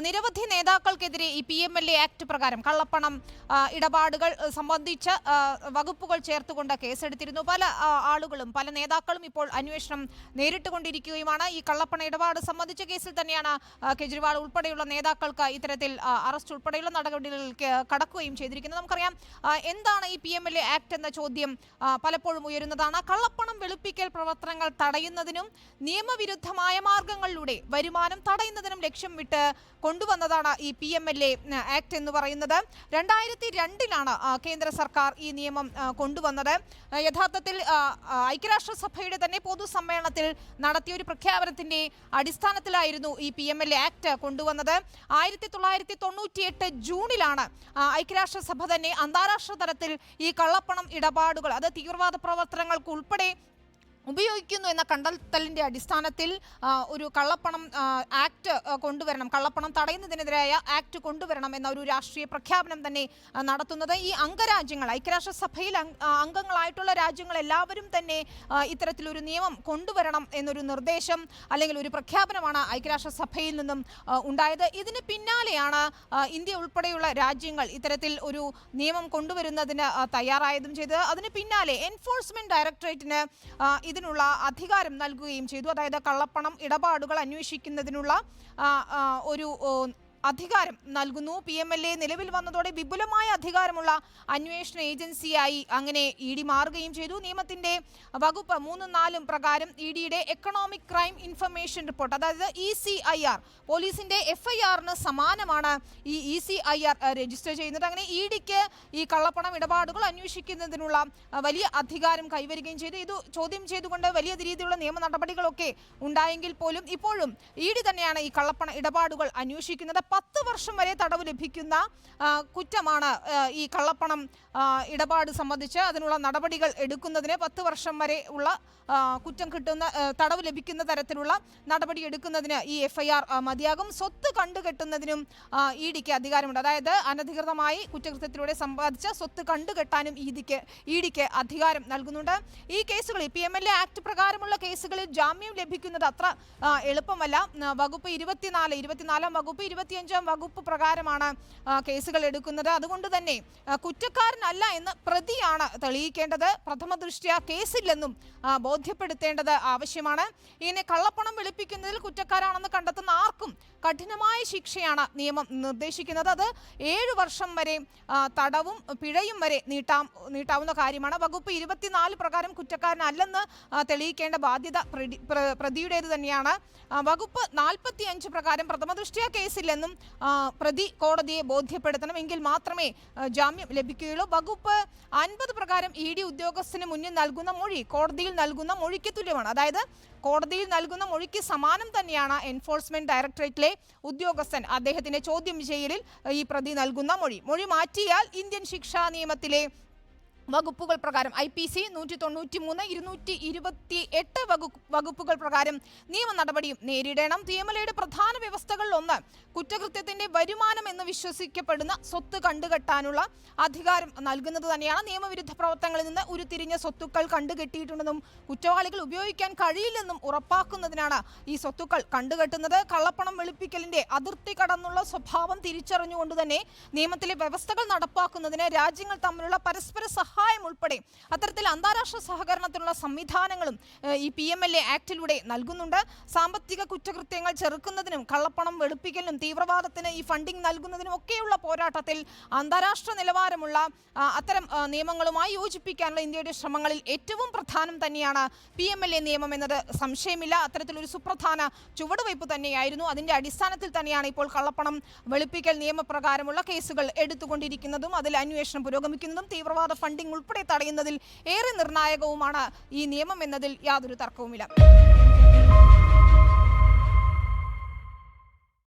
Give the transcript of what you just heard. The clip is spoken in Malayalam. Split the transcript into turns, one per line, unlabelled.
നിരവധി നേതാക്കൾക്കെതിരെ ഈ P M L A act പ്രകാരം കള്ളപ്പണം ഇടപാടുകൾ സംബന്ധിച്ച വകുപ്പുകൾ ചേർത്തുകൊണ്ട് കേസെടുത്തിരുന്നു. പല ആളുകളും പല നേതാക്കളും ഇപ്പോൾ അന്വേഷണം നേരിട്ടുകൊണ്ടിരിക്കുകയുമാണ്. ഈ കള്ളപ്പണ ഇടപാട് സംബന്ധിച്ച കേസിൽ തന്നെയാണ് കെജ്രിവാൾ ഉൾപ്പെടെയുള്ള നേതാക്കൾക്ക് ഇത്തരത്തിൽ അറസ്റ്റ് ഉൾപ്പെടെയുള്ള നടപടികളിലേക്ക് കടക്കുകയും ചെയ്തിരിക്കുന്നത്. നമുക്കറിയാം എന്താണ് ഈ P M L A act എന്ന ചോദ്യം പലപ്പോഴും ഉയരുന്നതാണ്. കള്ളപ്പണം വെളുപ്പിക്കൽ പ്രവർത്തനങ്ങൾ തടയുന്നതിനും നിയമവിരുദ്ധമായ മാർഗങ്ങളിലൂടെ വരുമാനം തടയുന്നതിനും ലക്ഷ്യം വിട്ട് കൊണ്ടുവന്നതാണ് ഈ P M L A act എന്ന് പറയുന്നത്. രണ്ടായിരത്തി രണ്ടിലാണ് കേന്ദ്ര സർക്കാർ ഈ നിയമം കൊണ്ടുവന്നത്. യഥാർത്ഥത്തിൽ ഐക്യരാഷ്ട്രസഭയുടെ തന്നെ പൊതുസമ്മേളനത്തിൽ നടത്തിയ ഒരു പ്രഖ്യാപനത്തിന്റെ അടിസ്ഥാനത്തിലായിരുന്നു ഈ P M L A act കൊണ്ടുവന്നത്. ആയിരത്തി തൊള്ളായിരത്തി തൊണ്ണൂറ്റി എട്ട് ജൂണിലാണ് ഐക്യരാഷ്ട്രസഭ തന്നെ അന്താരാഷ്ട്ര തലത്തിൽ ഈ കള്ളപ്പണം ഇടപാടുകൾ അത് തീവ്രവാദ പ്രവർത്തനങ്ങൾക്ക് ഉൾപ്പെടെ ഉപയോഗിക്കുന്നു എന്ന കണ്ടെത്തലിന്റെ അടിസ്ഥാനത്തിൽ ഒരു കള്ളപ്പണം ആക്ട് കൊണ്ടുവരണം കള്ളപ്പണം തടയുന്നതിനെതിരായ ആക്ട് കൊണ്ടുവരണം എന്ന ഒരു രാഷ്ട്രീയ പ്രഖ്യാപനം തന്നെ നടത്തുന്നത്. ഈ അംഗരാജ്യങ്ങൾ ഐക്യരാഷ്ട്രസഭയിൽ അംഗങ്ങളായിട്ടുള്ള രാജ്യങ്ങൾ എല്ലാവരും തന്നെ ഇത്തരത്തിലൊരു നിയമം കൊണ്ടുവരണം എന്നൊരു നിർദ്ദേശം അല്ലെങ്കിൽ ഒരു പ്രഖ്യാപനമാണ് ഐക്യരാഷ്ട്രസഭയിൽ നിന്നും ഉണ്ടായത്. ഇതിന് പിന്നാലെയാണ് ഇന്ത്യ ഉൾപ്പെടെയുള്ള രാജ്യങ്ങൾ ഇത്തരത്തിൽ ഒരു നിയമം കൊണ്ടുവരുന്നതിന് തയ്യാറായതും ചെയ്തത്. അതിന് പിന്നാലെ എൻഫോഴ്സ്മെന്റ് ഡയറക്ടറേറ്റിന് ഇതിനുള്ള അധികാരം നൽകുകയും ചെയ്തു. അതായത് കള്ളപ്പണം ഇടപാടുകൾ അന്വേഷിക്കുന്നതിനുള്ള ഒരു അധികാരം നൽകുന്നു. പി എം എൽ എ നിലവിൽ വന്നതോടെ വിപുലമായ അധികാരമുള്ള അന്വേഷണ ഏജൻസിയായി അങ്ങനെ ഇ ഡി മാറുകയും ചെയ്തു. നിയമത്തിന്റെ വകുപ്പ് മൂന്നും നാലും പ്രകാരം ഇ ഡിയുടെ എക്കണോമിക് ക്രൈം ഇൻഫർമേഷൻ റിപ്പോർട്ട് അതായത് ഇ സി ഐ ആർ പോലീസിന്റെ എഫ് ഐ ആറിന് സമാനമാണ് ഈ E C I R register ചെയ്യുന്നത്. അങ്ങനെ ഇ ഡിക്ക് ഈ കള്ളപ്പണം ഇടപാടുകൾ അന്വേഷിക്കുന്നതിനുള്ള വലിയ അധികാരം കൈവരികയും ചെയ്തു. ഇത് ചോദ്യം ചെയ്തുകൊണ്ട് വലിയ രീതിയിലുള്ള നിയമ നടപടികളൊക്കെ ഉണ്ടായെങ്കിൽ പോലും ഇപ്പോഴും ഇ ഡി തന്നെയാണ് ഈ കള്ളപ്പണ ഇടപാടുകൾ അന്വേഷിക്കുന്നത്. പത്ത് വർഷം വരെ തടവ് ലഭിക്കുന്ന കുറ്റമാണ് ഈ കള്ളപ്പണം ഇടപാട് സംബന്ധിച്ച് അതിനുള്ള നടപടികൾ എടുക്കുന്നതിന് പത്ത് വർഷം വരെ ഉള്ള കുറ്റം കിട്ടുന്ന തടവ് ലഭിക്കുന്ന തരത്തിലുള്ള നടപടി എടുക്കുന്നതിന് ഈ എഫ്ഐആർ മതിയാകും. സ്വത്ത് കണ്ടുകെട്ടുന്നതിനും ഇ ഡിക്ക് അധികാരമുണ്ട്. അതായത് അനധികൃതമായി കുറ്റകൃത്യത്തിലൂടെ സമ്പാദിച്ച സ്വത്ത് കണ്ടുകെട്ടാനും ഇ ഡിക്ക് ഇ ഡിക്ക് അധികാരം നൽകുന്നുണ്ട്. ഈ കേസുകളിൽ P M L A act പ്രകാരമുള്ള കേസുകളിൽ ജാമ്യം ലഭിക്കുന്നത് അത്ര എളുപ്പമല്ല. വകുപ്പ് ഇരുപത്തിനാല് ഇരുപത്തിനാലാം വകുപ്പ് ഇരുപത്തിയഞ്ചാം വകുപ്പ് പ്രകാരമാണ് കേസുകൾ എടുക്കുന്നത്. അതുകൊണ്ട് തന്നെ കുറ്റക്കാരനല്ല എന്ന് പ്രതിയാണ് തെളിയിക്കേണ്ടത്. പ്രഥമ ദൃഷ്ട്യാ കേസില്ലെന്നും ബോധ്യപ്പെടുത്തേണ്ടത് ആവശ്യമാണ്. ഇനി കള്ളപ്പണം വെളുപ്പിക്കുന്നതിൽ കുറ്റക്കാരാണെന്ന് കണ്ടെത്തുന്ന ആർക്കും കഠിനമായ ശിക്ഷയാണ് നിയമം നിർദ്ദേശിക്കുന്നത്. അത് ഏഴ് വർഷം വരെ തടവും പിഴയും വരെ നീട്ടാം നീട്ടാവുന്ന കാര്യമാണ്. വകുപ്പ് ഇരുപത്തിനാല് പ്രകാരം കുറ്റക്കാരനല്ലെന്ന് തെളിയിക്കേണ്ട ബാധ്യത പ്രതി- പ്രതിയുടേത് തന്നെയാണ്. വകുപ്പ് നാൽപ്പത്തി അഞ്ച് പ്രകാരം പ്രഥമദൃഷ്ട്യാ കേസില്ലെന്നും ആ, പ്രതി കോടതിയെ ബോധ്യപ്പെടുത്തണം എങ്കിൽ മാത്രമേ ജാമ്യം ലഭിക്കുകയുള്ളൂ. വകുപ്പ് അൻപത് പ്രകാരം ഇ ഡി ഉദ്യോഗസ്ഥന് മുന്നിൽ നൽകുന്ന മൊഴി കോടതിയിൽ നൽകുന്ന മൊഴിക്ക് തുല്യമാണ്. അതായത് കോടതിയിൽ നൽകുന്ന മൊഴിക്ക് സമാനം തന്നെയാണ് എൻഫോഴ്സ്മെന്റ് ഡയറക്ടറേറ്റിലെ ഉദ്യോഗസ്ഥൻ അദ്ദേഹത്തിന്റെ ചോദ്യം ചെയ്യലിൽ ഈ പ്രതി നൽകുന്ന മൊഴി. മൊഴി മാറ്റിയാൽ ഇന്ത്യൻ ശിക്ഷാ നിയമത്തിലെ വകുപ്പുകൾ പ്രകാരം ഐ പി സി നൂറ്റി തൊണ്ണൂറ്റി മൂന്ന് ഇരുന്നൂറ്റി ഇരുപത്തി എട്ട് വകുപ്പുകൾ പ്രകാരം നിയമ നടപടിയും നേരിടണം. നിയമലയുടെ പ്രധാന വ്യവസ്ഥകളിൽ ഒന്ന് കുറ്റകൃത്യത്തിന്റെ വരുമാനം എന്ന് വിശ്വസിക്കപ്പെടുന്ന സ്വത്ത് കണ്ടുകെട്ടാനുള്ള അധികാരം നൽകുന്നത് തന്നെയാണ്. നിയമവിരുദ്ധ പ്രവർത്തനങ്ങളിൽ നിന്ന് ഉരുത്തിരിഞ്ഞ സ്വത്തുക്കൾ കണ്ടുകെട്ടിയിട്ടുണ്ടെന്നും കുറ്റവാളികൾ ഉപയോഗിക്കാൻ കഴിയില്ലെന്നും ഉറപ്പാക്കുന്നതിനാണ് ഈ സ്വത്തുക്കൾ കണ്ടുകെട്ടുന്നത്. കള്ളപ്പണം വെളുപ്പിക്കലിന്റെ അതിർത്തി കടന്നുള്ള സ്വഭാവം തിരിച്ചറിഞ്ഞുകൊണ്ട് തന്നെ നിയമത്തിലെ വ്യവസ്ഥകൾ നടപ്പാക്കുന്നതിന് രാജ്യങ്ങൾ തമ്മിലുള്ള പരസ്പര സഹായം ഉൾപ്പെടെ അത്തരത്തിൽ അന്താരാഷ്ട്ര സഹകരണത്തിനുള്ള സംവിധാനങ്ങളും ഈ പി എം എൽ എ ആക്ടിലൂടെ നൽകുന്നുണ്ട്. സാമ്പത്തിക കുറ്റകൃത്യങ്ങൾ ചെറുക്കുന്നതിനും കള്ളപ്പണം വെളുപ്പിക്കലിനും തീവ്രവാദത്തിന് ഈ ഫണ്ടിംഗ് നൽകുന്നതിനും ഒക്കെയുള്ള പോരാട്ടത്തിൽ അന്താരാഷ്ട്ര നിലവാരമുള്ള അത്തരം നിയമങ്ങളുമായി യോജിപ്പിക്കാനുള്ള ഇന്ത്യയുടെ ശ്രമങ്ങളിൽ ഏറ്റവും പ്രധാനം തന്നെയാണ് പി എം എൽ എ നിയമം എന്നത്. സംശയമില്ല അത്തരത്തിലൊരു സുപ്രധാന ചുവടുവയ്പ് തന്നെയായിരുന്നു. അതിന്റെ അടിസ്ഥാനത്തിൽ തന്നെയാണ് ഇപ്പോൾ കള്ളപ്പണം വെളുപ്പിക്കൽ നിയമപ്രകാരമുള്ള കേസുകൾ എടുത്തുകൊണ്ടിരിക്കുന്നതും അതിൽ അന്വേഷണം പുരോഗമിക്കുന്നതും തീവ്രവാദ ഫണ്ടിംഗ് ഉൾപ്പെടെ തടയുന്നതിൽ ഏറെ നിർണായകവുമാണ് ഈ നിയമം എന്നതിൽ യാതൊരു തർക്കവുമില്ല.